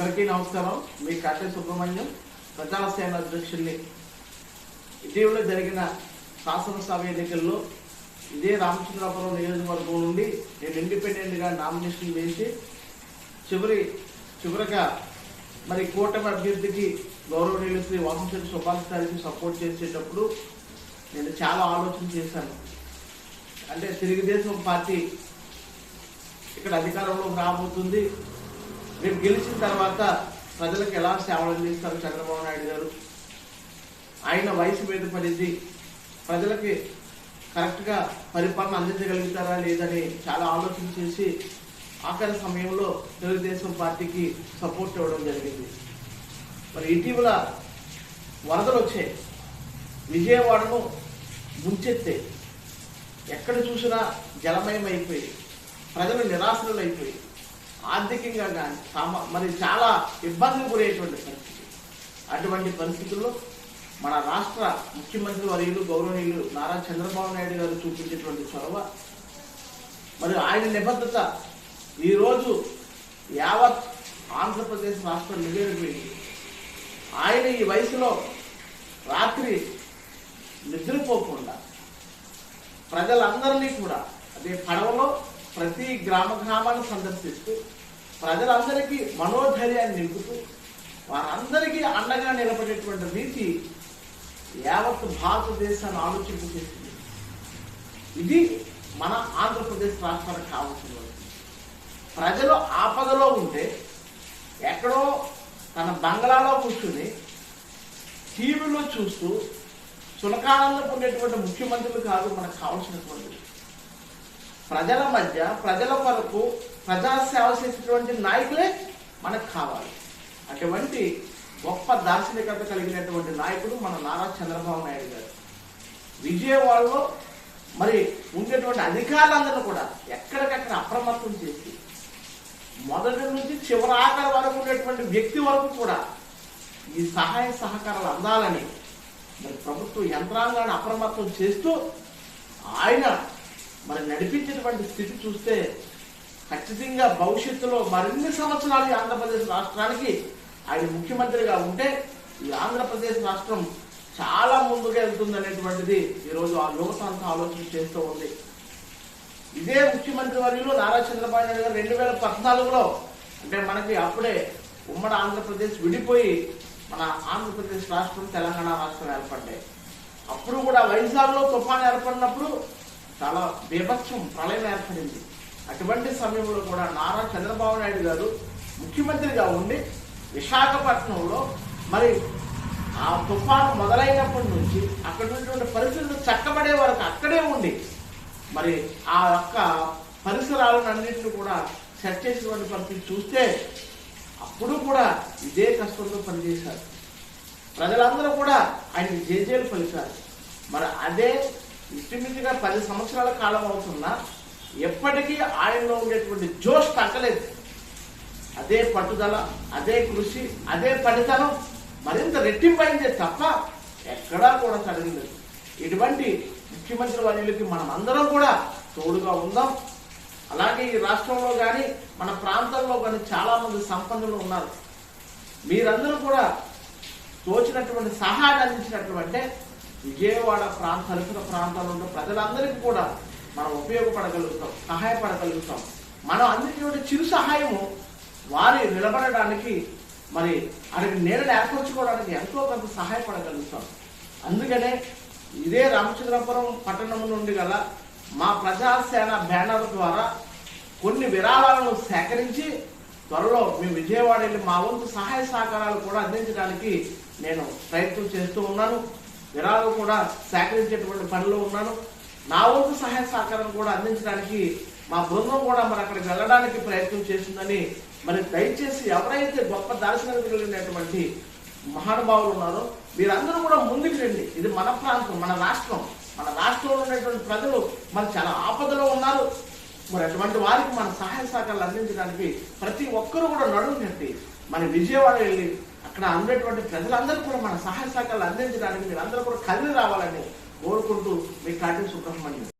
అందరికీ నమస్కారం. మీ కట్టె సుబ్రహ్మణ్యం ప్రజాసేన అధ్యక్షుల్ని. ఇటీవల జరిగిన శాసనసభ ఎన్నికల్లో ఇదే రామచంద్రాపురం నియోజకవర్గం నుండి నేను ఇండిపెండెంట్గా నామినేషన్ వేసి చివరి చివరిగా మరి కూటమి అభ్యర్థికి గౌరవనీయులు శ్రీ వాసంశెట్టి సుభాష్ గారికి సపోర్ట్ చేసేటప్పుడు నేను చాలా ఆలోచన చేశాను. అంటే తెలుగుదేశం పార్టీ ఇక్కడ అధికారంలోకి రాబోతుంది. రేపు గెలిచిన తర్వాత ప్రజలకు ఎలా సేవలు అందిస్తారు చంద్రబాబు నాయుడు గారు? ఆయన వయసు మీద పడింది. ప్రజలకి కరెక్ట్గా పరిపాలన అందించగలుగుతారా లేదని చాలా ఆలోచన చేసి ఆఖరి సమయంలో తెలుగుదేశం పార్టీకి సపోర్ట్ ఇవ్వడం జరిగింది. మరి ఇటీవల వరదలు వచ్చాయి. విజయవాడను ముంచెత్తే ఎక్కడ చూసినా జలమయం అయిపోయి ప్రజలు నిరాశలు అయిపోయి ఆర్థికంగా కానీ మరి చాలా ఇబ్బందులు గురయ్యేటువంటి పరిస్థితి. అటువంటి పరిస్థితుల్లో మన రాష్ట్ర ముఖ్యమంత్రి వర్యులు గౌరవనీయులు నారా చంద్రబాబు నాయుడు గారు చూపించేటువంటి చొరవ మరి ఆయన నిబద్ధత ఈరోజు యావత్ ఆంధ్రప్రదేశ్ రాష్ట్రం నివేదిపోయింది ఆయన ఈ వయసులో రాత్రి నిద్రపోకుండా ప్రజలందరినీ కూడా అదే పడవలో ప్రతి గ్రామ గ్రామాన్ని సందర్శిస్తూ ప్రజలందరికీ మనోధైర్యాన్ని నింపుతూ వారందరికీ అండగా నిలబడేటువంటి నీతి యావత్ భారతదేశాన్ని ఆలోచింపు చేసింది ఇది మన ఆంధ్రప్రదేశ్ రాష్ట్రానికి కావాల్సిన ప్రజలు ఆపదలో ఉంటే ఎక్కడో తన బంగ్లాలో కూర్చుని టీవీలో చూస్తూ సునకానందం ఉండేటువంటి ముఖ్యమంత్రులు కాదు మనకు కావాల్సినటువంటి ప్రజల మధ్య ప్రజల కొరకు ప్రజాసేవ చేసేటువంటి నాయకులే మనకు కావాలి. అటువంటి గొప్ప దార్శనికత కలిగినటువంటి నాయకుడు మన నారా చంద్రబాబు నాయుడు గారు. విజయవాడలో మరి ఉండేటువంటి అధికారులందరూ కూడా ఎక్కడికక్కడ అప్రమత్తం చేసి మొదటి నుంచి చివరి ఆఖరి వరకు ఉండేటువంటి వ్యక్తి వరకు కూడా ఈ సహాయ సహకారాలు అందాలని మరి ప్రభుత్వ యంత్రాంగాన్ని అప్రమత్తం చేస్తూ ఆయన మరి నడిపించేటువంటి స్థితి చూస్తే ఖచ్చితంగా భవిష్యత్తులో మరిన్ని సంవత్సరాలు ఈ ఆంధ్రప్రదేశ్ రాష్ట్రానికి ఆయన ముఖ్యమంత్రిగా ఉంటే ఈ ఆంధ్రప్రదేశ్ రాష్ట్రం చాలా ముందుగా వెళ్తుంది అనేటువంటిది ఈరోజు ఆ యువత ఆలోచన చేస్తూ ఉంది. ఇదే ముఖ్యమంత్రి వర్యులు నారా చంద్రబాబు నాయుడు గారు రెండు వేల పద్నాలుగులో అంటే మనకి అప్పుడే ఉమ్మడి ఆంధ్రప్రదేశ్ విడిపోయి మన ఆంధ్రప్రదేశ్ రాష్ట్రం తెలంగాణ రాష్ట్రం ఏర్పడ్డాయి. అప్పుడు కూడా వైజాగ్లో తుఫాన్ ఏర్పడినప్పుడు చాలా బీభత్సం ప్రళయం ఏర్పడింది. అటువంటి సమయంలో కూడా నారా చంద్రబాబు నాయుడు గారు ముఖ్యమంత్రిగా ఉండి విశాఖపట్నంలో మరి ఆ తుఫాను మొదలైనప్పటి నుంచి అక్కడ ఉన్నటువంటి పరిస్థితులు చక్కబడే వరకు అక్కడే ఉండి మరి ఆ యొక్క పరిసరాలను అన్నింటిని కూడా సెట్ చేసినటువంటి పరిస్థితి చూస్తే అప్పుడు కూడా ఇదే కష్టంతో పనిచేశారు. ప్రజలందరూ కూడా ఆయన జేజేలు పలికారు. మరి అదే ఇంచుమించుగా పది సంవత్సరాల కాలం అవుతున్నా ఎప్పటికీ ఆయనలో ఉండేటువంటి జోష్ తగ్గలేదు. అదే పట్టుదల అదే కృషి అదే పనితనం మరింత రెట్టింపైందే తప్ప ఎక్కడా కూడా తగ్గలేదు ఇటువంటి ముఖ్యమంత్రి వర్యులకి మనం అందరం కూడా తోడుగా ఉందాం. అలాగే ఈ రాష్ట్రంలో కానీ మన ప్రాంతంలో కానీ చాలా మంది సంపన్నులు ఉన్నారు. మీరందరూ కూడా తోచినటువంటి సహాయాన్ని అందించినటువంటి విజయవాడ ప్రాంత పరిసర ప్రాంతాల్లో ఉన్న ప్రజలందరికీ కూడా మనం ఉపయోగపడగలుగుతాం సహాయపడగలుగుతాం. మనం అందించినటువంటి చిరు సహాయము వారి నిలబడడానికి మరి అడిగి నేను ఏర్పరచుకోవడానికి ఎంతో కొంత సహాయపడగలుగుతాం. అందుకనే ఇదే రామచంద్రపురం పట్టణం నుండి గల మా ప్రజాసేన బ్యానర్ ద్వారా కొన్ని విరాళాలను సేకరించి త్వరలో మేము విజయవాడ వెళ్ళి మా వంతు సహాయ సహకారాలు కూడా అందించడానికి నేను ప్రయత్నం చేస్తూ ఉన్నాను. విరాళాలు కూడా సేకరించేటువంటి పనిలో ఉన్నాను. నా వంతు సహాయ సహకారం కూడా అందించడానికి మా బృందం కూడా మరి అక్కడికి వెళ్ళడానికి ప్రయత్నం చేస్తుందని మరి దయచేసి ఎవరైతే గొప్ప దార్శనికత కలిగినటువంటి మహానుభావులు ఉన్నారో మీరందరూ కూడా ముందుకు రండి. ఇది మన ప్రాంతం మన రాష్ట్రం. మన రాష్ట్రంలో ఉన్నటువంటి ప్రజలు మరి చాలా ఆపదలో ఉన్నారు. మరి అటువంటి వారికి మన సహాయ సహకారాలు అందించడానికి ప్రతి ఒక్కరూ కూడా నడుము కట్టి మన విజయవాడ వెళ్ళి అక్కడ ఉన్నటువంటి ప్రజలందరూ కూడా మన సహాయ సహకారాలు అందించడానికి మీరు అందరూ కూడా కదిలి రావాలని కోరుకుంటూ మీ కాటి సుబ్రహ్మణ్యం